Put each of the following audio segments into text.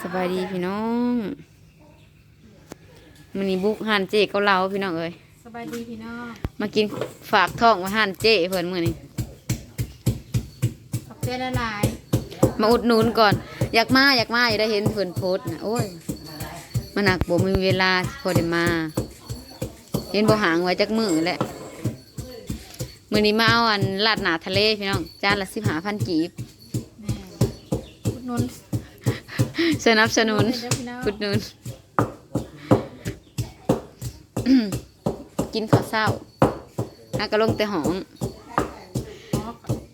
สบายดีพี่น้องมันนี้บุกหันเจเกาเหลาพี่น้องเอ้ยสบายดีพี่น้องมากินฝากท้องมาหันเจเพิ่นมื้อนี้ขอบใจละลายมาอุดหนุนก่อน อยากมาอยากมาอยากได้เห็นเพิ่นโพสต์นะโอ้ยมันหนักบ่มีเวลาพอได้มา เห็นบ่หางไว้จักมือแหละมื้อนี้มาเอาอันลาดหนาทะเลพี่น้องจานละ15,000กีบแม่อุดห นุนสนับสนุนเด้อพี่น้องอุดหนุนกินข้าวเช้าแล้วก็ลงแต่หองอ๋อ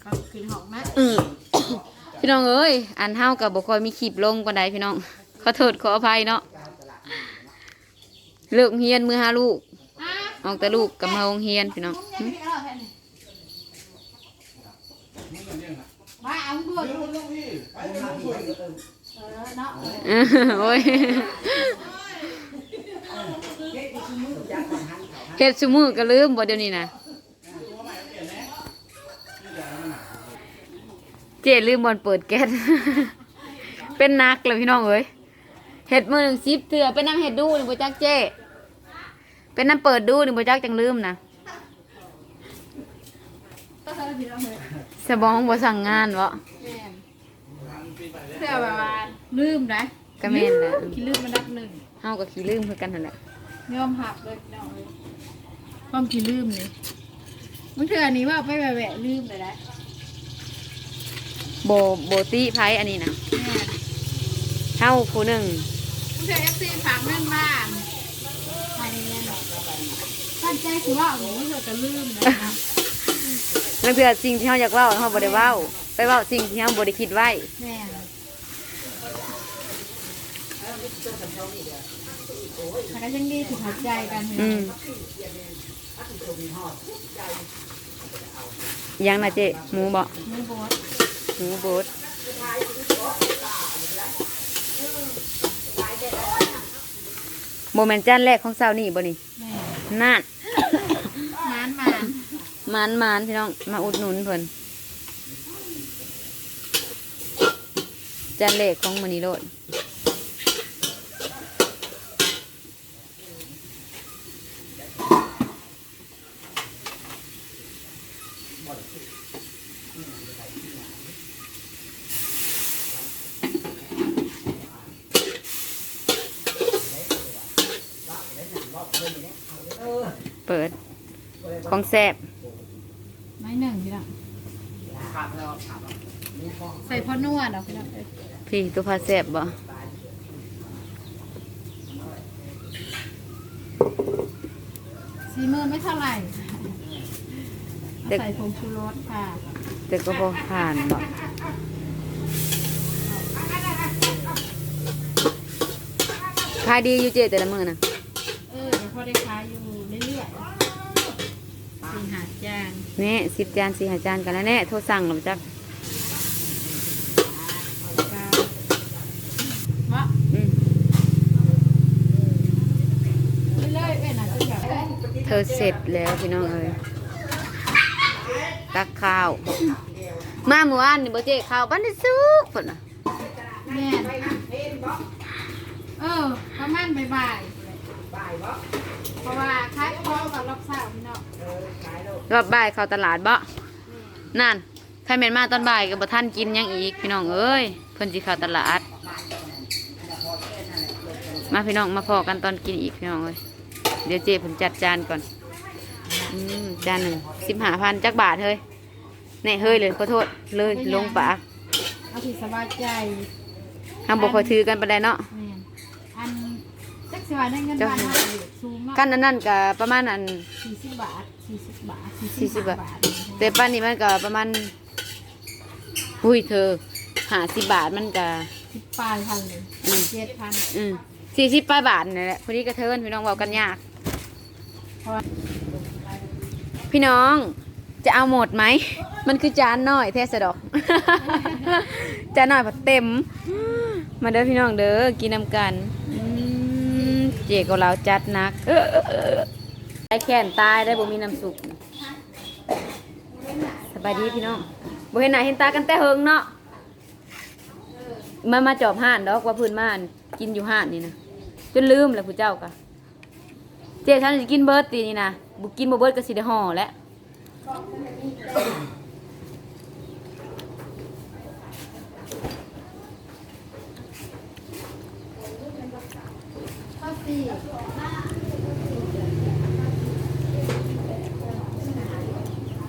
เขาขึ้นหอกนะอืมพี่น้องเอ้ยอันเฮากับบ่ค่อยมีคลิปลงปานใดพี่น้อง ขอโทษขออภัยเนาะเลิกเฮียนมือหาลูกอะออกแต่ลูกกับมาโรงเฮียนพี่น้องมุ้งยังไม่ได้เอาแผ่นนี่ว่าเอาด้วย เออเนาะเออโอ้ยเฮ็ดซุมือก็ลืมบ่เดี๋ยวนี้นะเจลืมบอลเปิดแก๊สเป็นนักเลยพี่น้องเอ้ยเฮ็ดมือหนึ่งซิปเถื่อเป็นน้ำเฮ็ดดูนี่บ่จักเจเป็นน้ำเปิดดูนี่บ่จักจังลืมนะก็ใส่พี่น้องเลยสบองบ่สั่งงานวะแม่น เสื้อแบบว่าลืมนะก็แม่นแหละคิดลืมมันดับหนึ่งเฮาก็ขี้ลืมคือกันนั่นแหละยอมหักเลยพี่น้องเลยความคิดลืมนี่มึงเธออันนี้ว่าไปแหวะๆลืมเลยนะโบโบติไผอันนี้นะแม่นเฮาผู้หนึ่งมึงเธอเอฟซีฝากเงินบ้านภายในเงินตั้งใจคือว่าหนูเธอจะลืมนะ นั่นคือสิ่งที่เฮาอยากเว้าเฮาบ่ได้เว้า ไปเว้าสิ่งที่เฮาบ่ได้คิดไว้ แม่แต่ก็ยังดีถึงหัวใจกันอืมยังนะเจ๊หมูบ่มือบดหมูบดโมเมนต์จานแรกของเช้านี่บ่นี่แม่นั่นมานมานมานมานพี่น้องมาอุดหนุนเพิ่น จานแรกของมื้อนี้โลดเปิด ของแซบไม้หนึ่งพี่น้อง ใส่พ่อนวดเอาพี่น้องเอ้ยพี่ตัวพาแซ่บบ่สีมือไม่เท่าไหร่ใส่ผงชูรสค่ะแต่ก็พอผ่านบ่ขายดีอยู่เจแต่ละมื้อนะเออเดี๋ยวพอได้ขายอยู่เรื่อยๆสี่หาดจานแน่สิบจานสี่หาจานกันแล้วแน่โทรสั่งหรือจักก็วะ อืม เรื่อยๆเป็นอาจจะแบบ เธอเสร็จแล้วพี่น้องเอ้ยตักข้าว มาเมื่อวานนี่บ่เจข้าวปั้นได้สุกพุ่นน่ะแม่เออประมาณบ่ายๆเพราะว่าขายของกับรอบเช้าพี่น้องรอบบ่ายเข้าตลาดบ่นั่นใครแม่นมาตอนบ่ายก็บ่ทันกินหยังอีกพี่น้องเอ้ยเพิ่นสิเข้าตลาด มาพี่น้องมาพอกันตอนกินอีกพี่น้องเอ้ย เดี๋ยวเจผมจัดจานก่อนอืมจานหนึ่งสิบห้าพันจักบาทเฮ้ยแน่เฮ้ยเลยขอโทษเลยลงปากเอาที่สบายใจห้ามบอกคอยถือกันไปได้เนาะแม่นอันจักสิว่าได้เงินบาทเท่าไหร่สูงมากกันนั่นนั่นก็ประมาณอันสี่สิบบาทสี่สิบบาทสี่สิบบาทแต่ป้านนี้มันก็ประมาณหุ้ยเธอหาสิบบาทมันก็สิบปลายพันเลยอืมเจ็ดพันอืมสี่สิบปลายบาทนี่แหละพอดีกระเทินพี่น้องเว้ากันยาก เพราะว่า พี่น้องจะเอาหมดไหม มันคือจานน้อยแท้สดอก จานน้อยผัดเต็ม มาเด้อพี่น้องเด้อกินน้ำกัน เจ๊ก็เราจัดนักได้แขนตายได้บ่มีน้ำสุกสบายดีพี่น้องบ่เห็นหน้าเห็นตากันแต่เฮิงเนาะมามาจอบห่านดอกว่าเพื้นม่านกินอยู่ห่านนี่นะจนลืมแล้วผู้เจ้ากะเจ๊ฉันจะกินเบิร์ดตีนี่นะ บุกินบ่เบิดก็สิได้ห่อแล้วข้าวสี่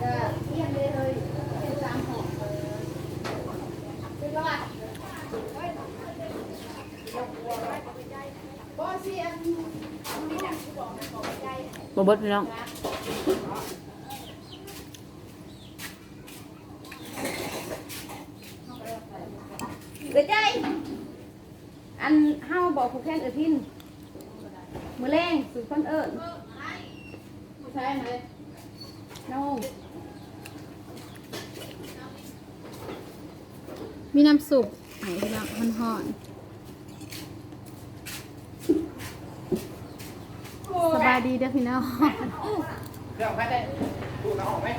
ก็เยี่ยมเลยเลยเป็นสามห่อเป็นรอดบ่สิอัน บ่เบิร์ดพี่น้องเกิดใจ อันเฮาบอกผู้แข่งเออพินมือแรงสุดคนเอิญใช่ไหมน้องมีน้ำสุปไหนพี่น้องมันห่อน สบายดีเด้อพี่น้องเรื่องไปได้ดูน้องออกไหม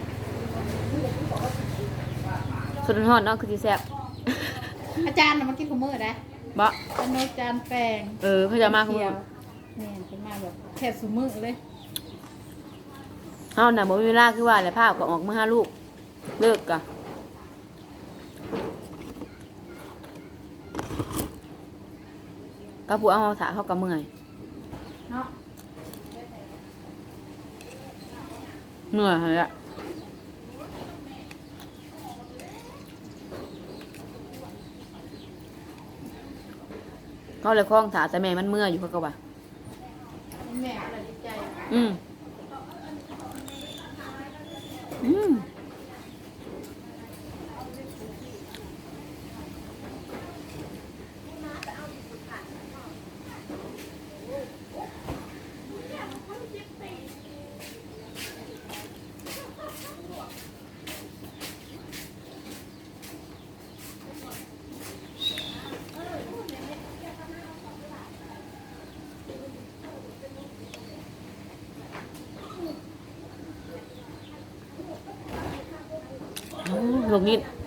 สุดฮอดเนาะคือสิแซ่บอาจารย์น่ะมากินขมือได้บ่เป็นโนจานแปลงเออเขาจะมาคือเที่ยวเนี่ยเป็นมาแบบแทบสุมือเลยเฮาน่ะบ่มีเวลาคือว่าแหละภาพก็ออกมาหาลูก เลิกกะก็ผู้เอามาสาเขาก็เมื่อยเนาะ เหนื่อยหั่นแหละเขาเลยคล้องถาแต่แม่มันเมื่อยอยู่เขาก็ว่าแม่อะไรดีใจ อืมอืม อืม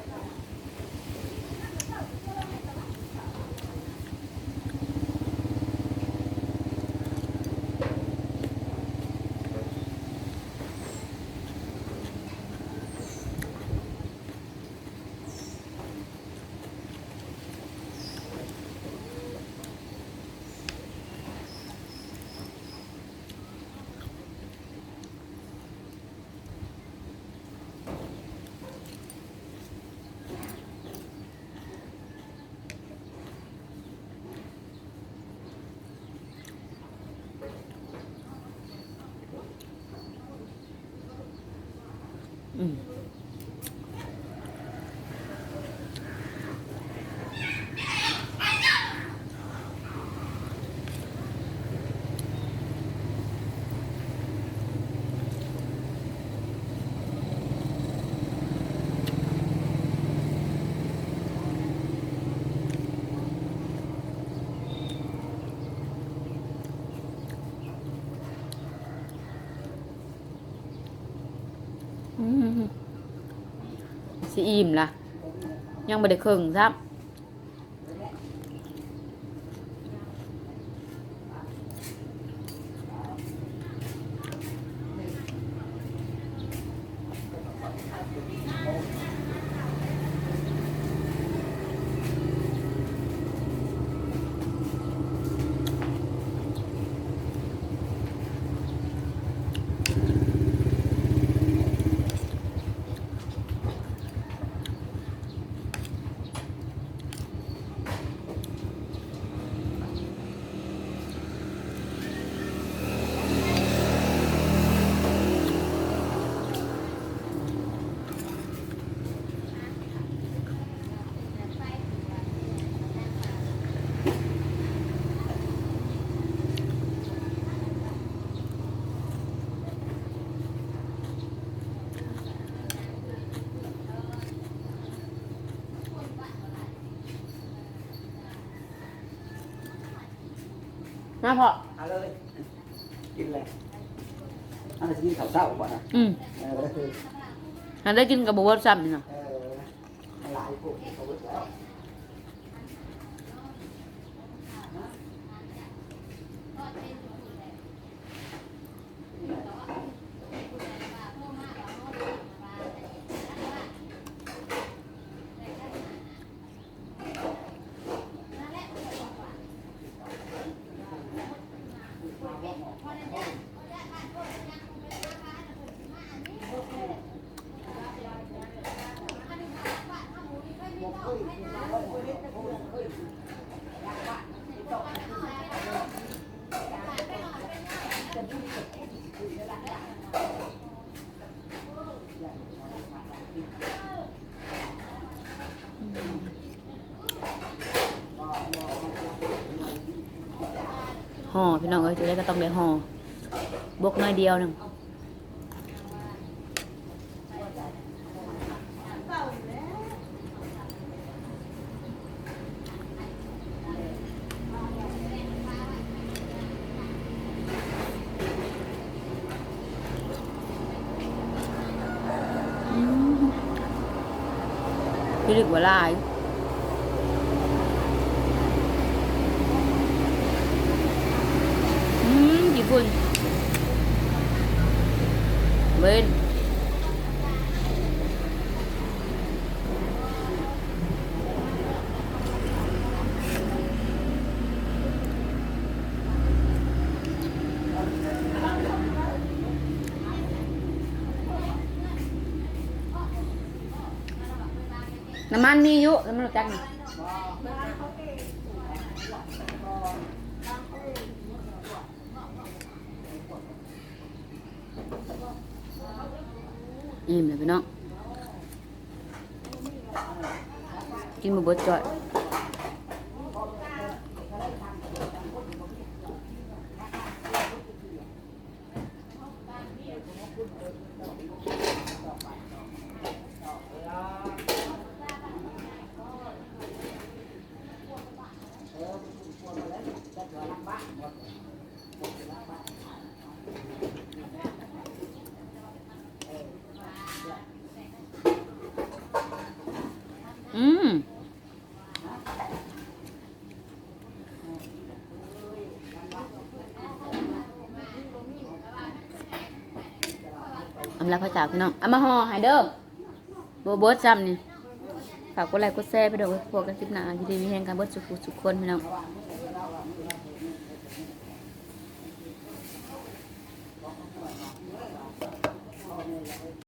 ลู สิอิ่มล่ะ ยังไม่ได้ครึ่งซ้ำ นะพ่อเอาเลยกินเลยอันนี้กินข้าวเช้าก่อนนะอืมเออคืออันได้กินกับบวชซ้ำนี่เนาะ เออหลายพวกเขาไว้แล้ว ห่อพี่น้องเอ้ยจะได้ก็ต้องได้ห่อบกน้อยเดียวหนึ่ง พี่ลึกว่าหลาย อืมญี่ปุ่ น้ำมันมีอยู่น้ำมันรู้จักนี่อิ่มเลยพี่น้อง กินมาบดจ่อย อืมอำลาพระเจ้าพี่น้องเอามาห่อให้เด้อโบเบิร์ดจำนี่ฝากกดไลค์กดแชร์ไปด้วยพวกกันคลิปหน้าที่ดีมีแห่งการบดสุขสุขคนพี่น้อง